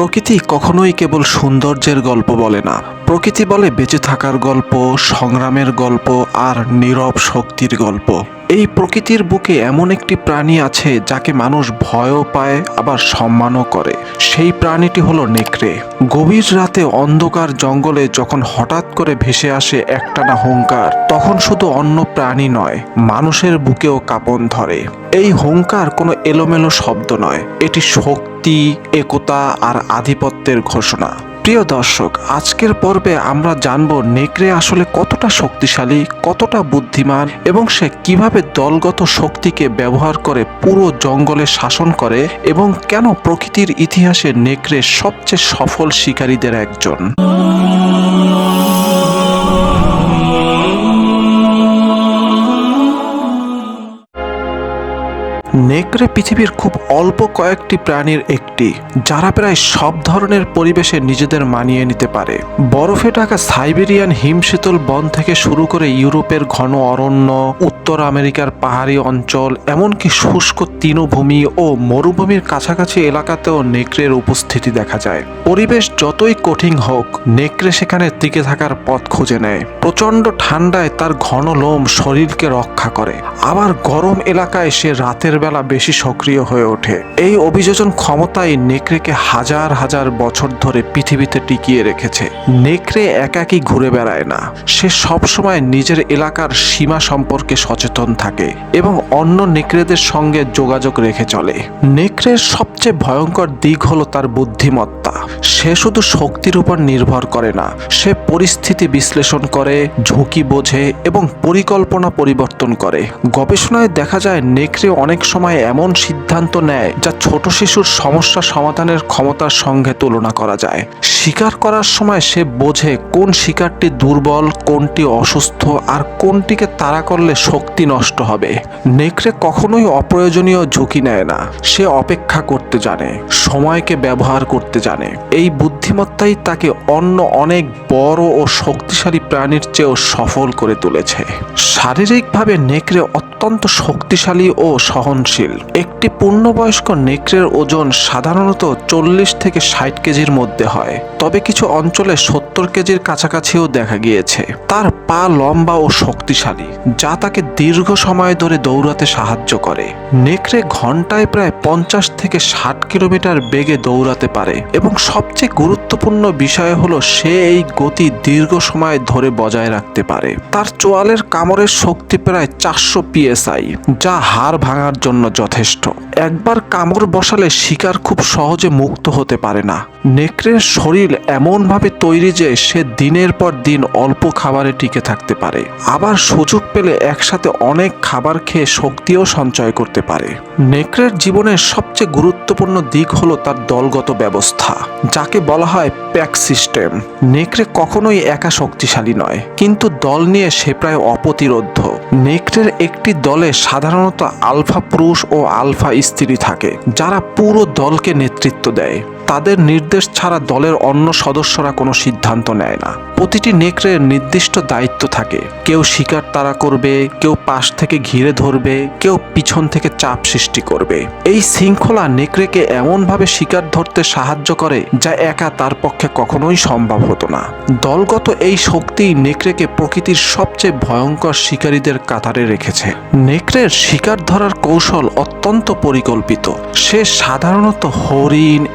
প্রকৃতি কখনোই কেবল সৌন্দর্যের গল্প বলে না। প্রকৃতি বলে বেঁচে থাকার গল্প, সংগ্রামের গল্প আর নীরব শক্তির গল্প। এই প্রকৃতির বুকে এমন একটি প্রাণী আছে যাকে মানুষ ভয়ও পায়, আবার সম্মানও করে। সেই প্রাণীটি হলো নেকড়ে। গভীর রাতে অন্ধকার জঙ্গলে যখন হঠাৎ করে ভেসে আসে একটানা হুঙ্কার, তখন শুধু অন্য প্রাণী নয়, মানুষের বুকেও কাঁপন ধরে। এই হুঙ্কার কোনো এলোমেলো শব্দ নয়, এটি শক্তি, একতা আর আধিপত্যের ঘোষণা। প্রিয় দর্শক, আজকের পর্বে আমরা জানব নেকড়ে আসলে কতটা শক্তিশালী, কতটা বুদ্ধিমান এবং সে কীভাবে দলগত শক্তিকে ব্যবহার করে পুরো জঙ্গলে শাসন করে এবং কেন প্রকৃতির ইতিহাসে নেকড়ে সবচেয়ে সফল শিকারীদের একজন। নেকড়ে পৃথিবীর খুব অল্প কয়েকটি প্রাণীর একটি, যারা প্রায় সব ধরনের পরিবেশে নিজেদের মানিয়ে নিতে পারে। বরফে ঢাকা সাইবেরিয়ান হিমশীতল বন থেকে শুরু করে ইউরোপের ঘন অরণ্য, উত্তর আমেরিকার পাহাড়ি অঞ্চল, এমনকি শুষ্ক তৃণভূমি ও মরুভূমির কাছাকাছি এলাকাতেও নেকড়ের উপস্থিতি দেখা যায়। পরিবেশ যতই কঠিন হোক, নেকড়ে সেখানে টিকে থাকার পথ খুঁজে নেয়। প্রচণ্ড ঠান্ডায় তার ঘন লোম শরীরকে রক্ষা করে। আবার গরম এলাকায় সে রাতের বেলা বেশি সক্রিয় হয়ে ওঠে। এই অভিযোজন ক্ষমতাই নেকড়েকে হাজার হাজার বছর ধরে পৃথিবীতে টিকিয়ে রেখেছে। নেকড়ে একাকী ঘুরে বেড়ায় না। সে সবসময় নিজের এলাকার সীমা সম্পর্কে সচেতন থাকে এবং অন্য নেকড়েদের সঙ্গে যোগাযোগ রেখে চলে। নেকড়ের সবচেয়ে ভয়ঙ্কর দিক হলো তার বুদ্ধিমত্তা। সে শুধু শক্তির উপর নির্ভর করে না, সে পরিস্থিতি বিশ্লেষণ করে, ঝুঁকি বোঝে এবং পরিকল্পনা পরিবর্তন করে। গবেষণায় দেখা যায় নেকড়ে অনেক সময় এমন সিদ্ধান্ত নেয় যা ছোট শিশুর সমস্যা সমাধানের ক্ষমতার সঙ্গে তুলনা করা যায়। শিকার করার সময় সে বোঝে কোন শিকারটি দুর্বল, কোনটি অসুস্থ, আর কোনটিকে তাড়া করলে শক্তি নষ্ট হবে। নেকড়ে কখনোই অপ্রয়োজনীয় ঝুঁকি নেয় না, সে অপেক্ষা করতে জানে, সময়কে ব্যবহার করতে জানে। এই বুদ্ধিমত্তাই তাকে অন্য অনেক বড় ও শক্তিশালী প্রাণীর চেয়েও সফল করে তুলেছে। শারীরিকভাবে নেকড়ে অত্যন্ত শক্তিশালী ও সহনশীল। একটি পূর্ণবয়স্ক নেকড়ের ওজন সাধারণত চল্লিশ থেকে ষাট কেজির মধ্যে হয়, তবে কিছু অঞ্চলে সত্তর কেজির কাছাকাছিও দেখা গিয়েছে। তার পা লম্বা ও শক্তিশালী, যা তাকে দীর্ঘ সময় ধরে দৌড়াতে সাহায্য করে। নেকড়ে ঘন্টায় প্রায় পঞ্চাশ থেকে ষাট কিলোমিটার বেগে দৌড়াতে পারে এবং সবচেয়ে গুরুত্বপূর্ণ বিষয় হলো সে এই গতি দীর্ঘ সময় ধরে বজায় রাখতে পারে। তার চোয়ালের কামড়ের শক্তি প্রায় চারশো পিএসআই, যা হাড় ভাঙার জন্য যথেষ্ট। একবার কামড় বসালে শিকার খুব সহজে মুক্ত হতে পারে না। নেকড়ের শরীর এমনভাবে তৈরি যে সে দিনের পর দিন অল্প খাবারে টিকে থাকতে পারে। আবার সুযোগ পেলে একসাথে অনেক খাবার খেয়ে শক্তিও সঞ্চয় করতে পারে। নেকড়ের জীবনের সবচেয়ে গুরুত্বপূর্ণ দিক হলো তার দলগত ব্যবস্থা, যাকে বলা হয় প্যাক সিস্টেম। নেকড়ে কখনোই একা শক্তিশালী নয়, কিন্তু দল নিয়ে সে প্রায় অপ্রতিরোধ্য। নেকড়ের একটি দলে সাধারণত আলফা পুরুষ ও আলফা স্ত্রী থাকে, যারা পুরো দলকে নেতৃত্ব দেয়। তাদের নির্দেশ ছাড়া দলের অন্য সদস্যরা কোনো সিদ্ধান্ত নেয় না। প্রতিটি নেকড়ের নির্দিষ্ট দায়িত্ব থাকে। কেউ শিকার তারা করবে, কেউ পাশ থেকে ঘিরে ধরবে, কেউ পিছন থেকে চাপ সৃষ্টি করবে। এই শৃঙ্খলা নেকড়েকে এমনভাবে শিকার ধরতে সাহায্য করে যা একা তার পক্ষে কখনোই সম্ভব হতো না। দলগত এই শক্তি নেকড়েকে প্রকৃতির সবচেয়ে ভয়ঙ্কর শিকারীদের কাতারে রেখেছে। নেকড়ের শিকার ধরার কৌশল অত্যন্ত পরিকল্পিত। সে সাধারণত হরিণ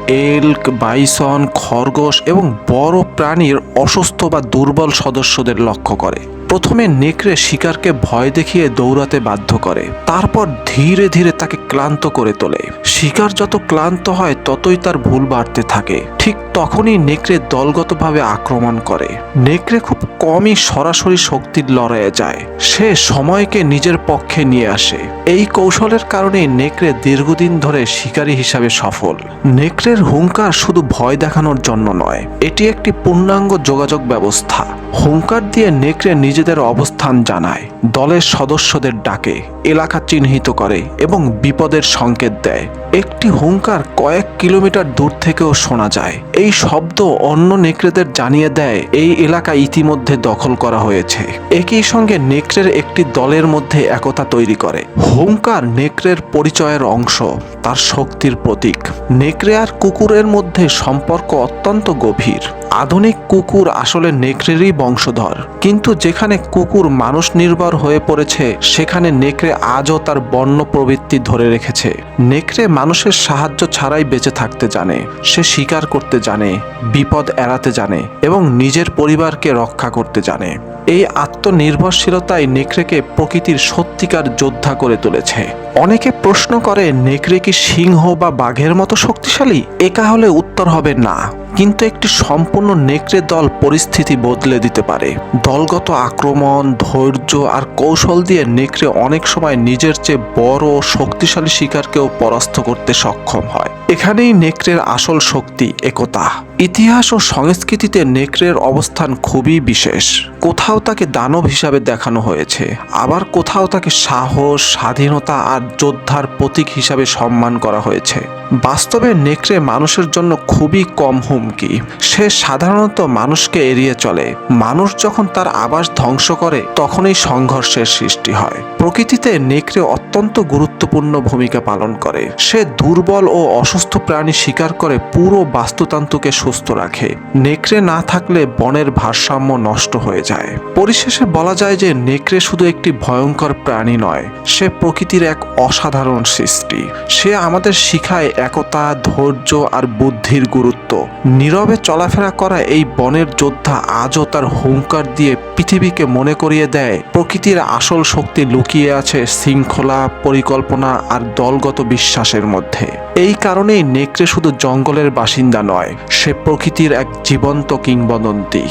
এল্ক বাইসন খরগোশ এবং বড় প্রাণীর অসুস্থ বা দুর্বল সদস্যদের লক্ষ্য করে। প্রথমে নেকড়ে শিকারকে ভয় দেখিয়ে দৌড়াতে বাধ্য করে। তারপর ধীরে ধীরে তাকে ক্লান্ত করে তোলে। শিকার যত ক্লান্ত হয়, ততই তার ভুল বাড়তে থাকে। ঠিক তখনই নেকড়ে দলগতভাবে আক্রমণ করে। নেকড়ে খুব কমই সরাসরি শক্তির লড়াইয়ে যায়। সে সময়কে নিজের পক্ষে নিয়ে আসে। এই কৌশলের কারণে নেকড়ে দীর্ঘদিন ধরে শিকারী হিসাবে সফল। নেকড়ের হুঙ্কার শুধু ভয় দেখানোর জন্য নয়, এটি একটি পূর্ণাঙ্গ যোগাযোগ ব্যবস্থা। হুঙ্কার দিয়ে নেকড়ে নিজেদের অবস্থান জানায়, দলের সদস্যদের ডাকে, এলাকা চিহ্নিত করে এবং বিপদের সংকেত দেয়। একটি হুঙ্কার কয়েক কিলোমিটার দূর থেকেও শোনা যায়। এই শব্দ অন্য নেকড়েদের জানিয়ে দেয়, এই এলাকা ইতিমধ্যে দখল করা হয়েছে। একই সঙ্গে নেকড়ের একটি দলের মধ্যে একতা তৈরি করে। হুঙ্কার নেকড়ের পরিচয়ের অংশ, তার শক্তির প্রতীক। নেকড়ে আর কুকুরের মধ্যে সম্পর্ক অত্যন্ত গভীর। আধুনিক কুকুর আসলে নেকড়েরই বংশধর। কিন্তু যেখানে কুকুর মানুষ নির্ভর হয়ে পড়েছে, সেখানে নেকড়ে আজও তার বন্য প্রবৃত্তি ধরে রেখেছে। নেকড়ে মানুষের সাহায্য ছাড়াই বেঁচে থাকতে জানে, সে শিকার করতে জানে, বিপদ এড়াতে জানে এবং নিজের পরিবারকে রক্ষা করতে জানে। এই আত্মনির্ভরশীলতাই নেকড়েকে প্রকৃতির সত্যিকার যোদ্ধা করে তুলেছে। অনেকে প্রশ্ন করে, নেকড়ে কি সিংহ বা বাঘের মতো শক্তিশালী? একা হলে উত্তর হবে না। কিন্তু একটি সম্পূর্ণ নেকড়ে দল পরিস্থিতি বদলে দিতে পারে। দলগত আক্রমণ, ধৈর্য আর কৌশল দিয়ে নেকড়ে অনেক সময় নিজের চেয়ে বড় শক্তিশালী শিকারকেও পরাস্ত করতে সক্ষম হয়। এখানেই নেকড়ের আসল শক্তি, একতা। ইতিহাস ও সংস্কৃতিতে নেকড়ের অবস্থান খুবই বিশেষ। কোথাও তাকে দানব হিসাবে দেখানো হয়েছে। আবার কোথাও তাকে সাহস, স্বাধীনতা আর যোদ্ধার প্রতীক হিসাবে সম্মান করা হয়েছে। বাস্তবে নেকড়ে মানুষের জন্য খুবই কম হুমকি। সে সাধারণত মানুষকে এড়িয়ে চলে। মানুষ যখন তার আবাস ধ্বংস করে, তখনই সংঘর্ষের সৃষ্টি হয়। প্রকৃতিতে নেকড়ে অত্যন্ত গুরুত্বপূর্ণ ভূমিকা পালন করে। সে দুর্বল ও অসুস্থ প্রাণী শিকার করে পুরো বাস্তুতন্ত্রকে সুস্থ রাখে। নেকড়ে না থাকলে বনের ভারসাম্য নষ্ট হয়ে যায়। পরিশেষে বলা যায় যে নেকড়ে শুধু একটি ভয়ঙ্কর প্রাণী নয়, সে প্রকৃতির এক অসাধারণ সৃষ্টি। সে আমাদের শিখায় একতা, ধৈর্য আর বুদ্ধির গুরুত্ব। নীরবে চলাফেরা করা এই বনের যোদ্ধা আজও তার হুঙ্কার দিয়ে পৃথিবীকে মনে করিয়ে দেয়, প্রকৃতির আসল শক্তি লুকিয়ে আছে শৃঙ্খলা, পরিকল্পনা আর দলগত বিশ্বাসের মধ্যে। এই কারণেই নেকড়ে শুধু জঙ্গলের বাসিন্দা নয়, সে প্রকৃতির এক জীবন্ত কিংবদন্তি।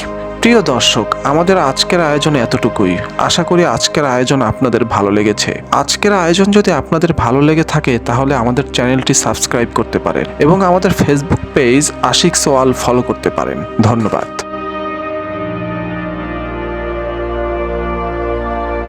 প্রিয় দর্শক, আমাদের আজকের আয়োজন এতটুকুই। আশা করি আজকের আয়োজন আপনাদের ভালো লেগেছে। আজকের আয়োজন যদি আপনাদের ভালো লেগে থাকে, তাহলে আমাদের চ্যানেলটি সাবস্ক্রাইব করতে পারেন এবং আমাদের ফেসবুক পেজ আশিক সোয়াল ফলো করতে পারেন। ধন্যবাদ।